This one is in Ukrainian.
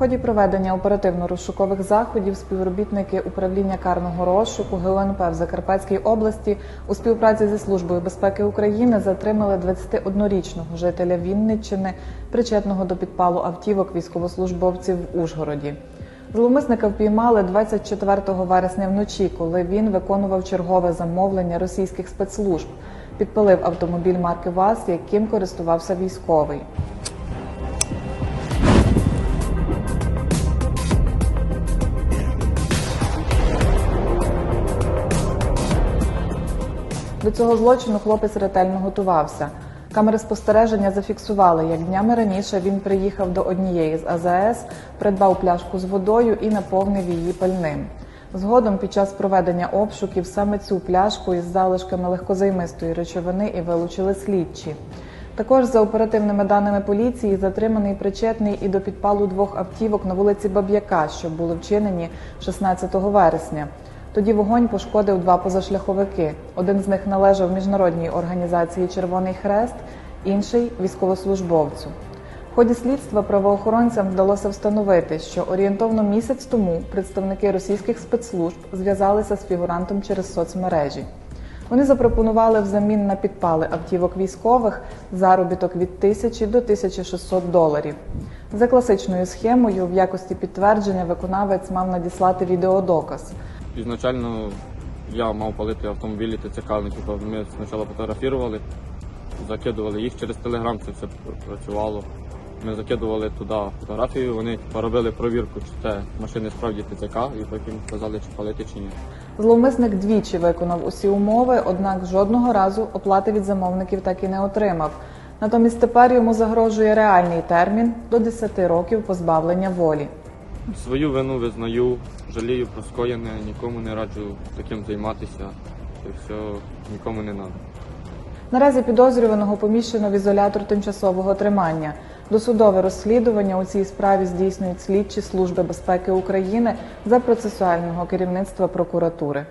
ході проведення оперативно-розшукових заходів співробітники управління карного розшуку ГУНП в Закарпатській області у співпраці зі Службою безпеки України затримали 21-річного жителя Вінниччини, причетного до підпалу автівок військовослужбовців в Ужгороді. Зловмисника впіймали 24 вересня вночі, коли він виконував чергове замовлення російських спецслужб. Підпалив автомобіль марки ВАЗ, яким користувався військовий. До цього злочину хлопець ретельно готувався. Камери спостереження зафіксували, як днями раніше він приїхав до однієї з АЗС, придбав пляшку з водою і наповнив її пальним. Згодом під час проведення обшуків саме цю пляшку із залишками легкозаймистої речовини і вилучили слідчі. Також за оперативними даними поліції затриманий причетний і до підпалу двох автівок на вулиці Баб'яка, що були вчинені 16 вересня. Тоді вогонь пошкодив два позашляховики. Один з них належав міжнародній організації Червоний Хрест, інший військовослужбовцю. В ході слідства правоохоронцям вдалося встановити, що орієнтовно місяць тому представники російських спецслужб зв'язалися з фігурантом через соцмережі. Вони запропонували взамін на підпали автівок військових заробіток від 1000 до 1600 доларів. За класичною схемою, в якості підтвердження виконавець мав надіслати відеодоказ. Ізначально я мав палити автомобілі тобто ми спочатку фотографували, закидували їх через телеграм, це все працювало. Ми закидували туди фотографію, вони типу, робили провірку, чи це машини справді ТЦК, і потім сказали, чи палити чи ні. Зловмисник двічі виконав усі умови, однак жодного разу оплати від замовників так і не отримав. Натомість тепер йому загрожує реальний термін до 10 років позбавлення волі. Свою вину визнаю, жалію про скоєне, нікому не раджу таким займатися. Це все нікому не треба. Наразі підозрюваного поміщено в ізолятор тимчасового тримання. Досудове розслідування у цій справі здійснюють слідчі Служби безпеки України за процесуального керівництва прокуратури.